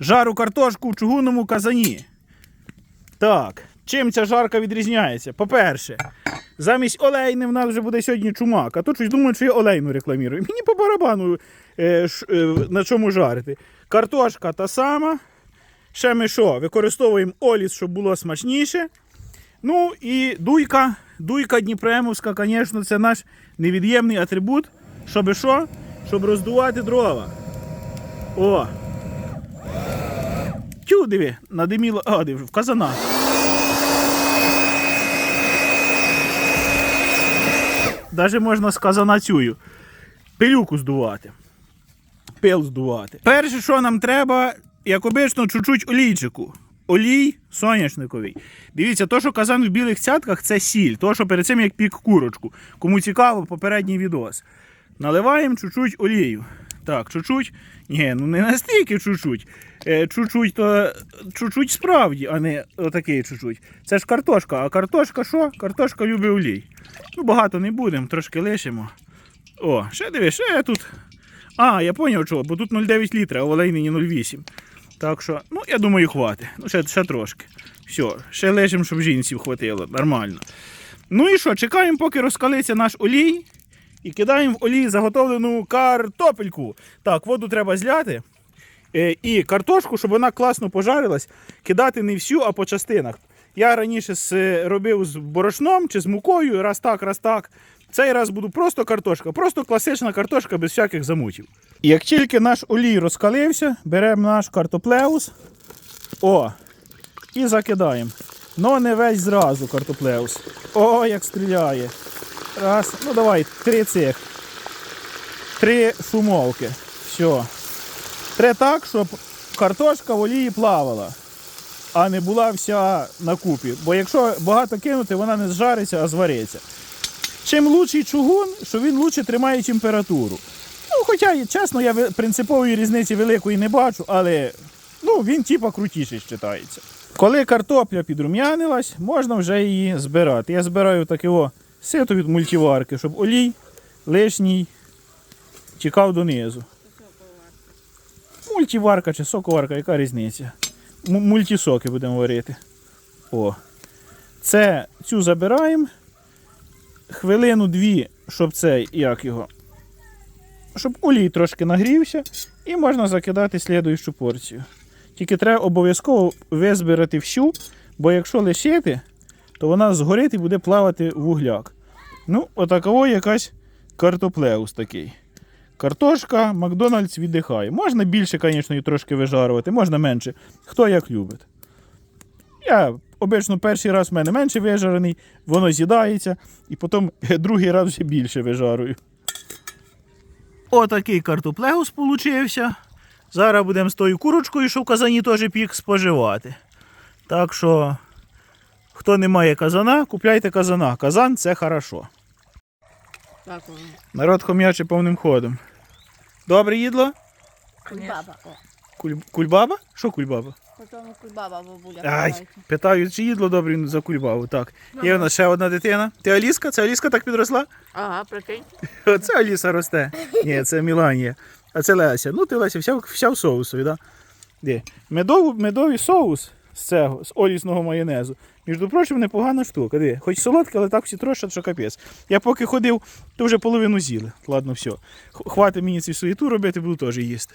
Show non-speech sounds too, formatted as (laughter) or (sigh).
Жару картошку в чугунному казані. Так, чим ця жарка відрізняється? По-перше, замість олейни в нас вже буде сьогодні чумак, а тут щось думають, що я олейну рекламірую. Мені по барабану е, ш, е, на чому жарити. Картошка та сама. Ще ми що? Використовуємо оліс, щоб було смачніше. Ну і дуйка. Дуйка Дніпремовська, звісно, це наш невід'ємний атрибут. Щоб що? Щоб роздувати дрова. О! Тю, диви, надиміло. А, диви, в казана. Даже можна з казана цюю. Пилюку здувати. Пил здувати. Перше, що нам треба, як обично, чуть-чуть олійчику. Олій соняшниковий. Дивіться, то, що казан в білих цятках, це сіль. То, що перед цим як пік курочку. Кому цікаво, попередній відос. Наливаємо чуть-чуть олію. Так, чуть-чуть. Ні, ну не настільки чуть-чуть. Е, чуть-чуть то чуть-чуть справді, а не отакий чуть-чуть. Це ж картошка. А картошка що? Картошка любить олій. Ну, багато не будемо, трошки лишимо. О, ще диви, ще тут. А, я зрозумів, чого, бо тут 0,9 літра, а в олейнині 0,8. Так що, ну, я думаю, хватить. Ну, ще, ще трошки. Все, ще лежимо, щоб жінців хватило. Нормально. Ну і що, чекаємо, поки розкалиться наш олій. І кидаємо в олій заготовлену картопельку. Так, воду треба зляти. Е, І картошку, щоб вона класно пожарилась, кидати не всю, а по частинах. Я раніше з, робив з борошном чи з мукою, раз так, раз так. Цей раз буду просто картошка, просто класична картошка без всяких замутів. І як тільки наш олій розкалився, беремо наш картоплеус. О! І закидаємо. Но не весь зразу картоплеус. О, як стріляє. Раз, ну давай, три цих. Три шумовки. Все. Треба так, щоб картошка в олії плавала, а не була вся на купі. Бо якщо багато кинути, вона не зжариться, а звариться. Чим лучший чугун, що він лучше тримає температуру. Ну, хоча, чесно, я принципової різниці великої не бачу, але ну, він типа крутіший вважається. Коли картопля підрум'янилась, можна вже її збирати. Я збираю таке о сито від мультиварки, щоб олій лишній тікав донизу. Мультиварка чи соковарка, яка різниця? М- мультисоки будемо варити. О. Це цю забираємо. Хвилину-дві, щоб цей, як його. Щоб олій трошки нагрівся, і можна закидати слідуючу порцію. Тільки треба обов'язково визбирати всю, бо якщо лишити, то вона згорить і буде плавати вугляк. Ну, отаково якась картоплеус такий. Картошка, Макдональдс віддихає. Можна більше, звісно, її трошки вижарувати, можна менше. Хто як любить. Я обично перший раз в мене менше вижарений, воно з'їдається, і потім (laughs) другий раз вже більше вижарую. Отакий картоплеус получився. Зараз будемо з тою курочкою, що в казані теж пік споживати. Так що, хто не має казана, купляйте казана. Казан це хорошо. Так, воно. Народ хом'яче повним ходом. Добре їдло? Кульбаба. О. Куль... Кульбаба? Що кульбаба? Потім кульбаба бабуля. Ай, називається. питаю, чи їдло добре за кульбабу. Так. Є в нас ще одна дитина. Ти Аліска? Це Аліска так підросла? Ага, прикинь. (laughs) Оце Аліса росте. Ні, це Міланія. А це Леся. Ну ти Леся, вся, вся в соусові, да? Де? Медов, медовий соус з цього, з олісного майонезу. Між прочим, непогана штука. Диви, Хоч солодке, але так всі трошки, що капець. Я поки ходив, то вже половину з'їли. Ладно, все. Хватить мені цю суєту робити, буду теж їсти.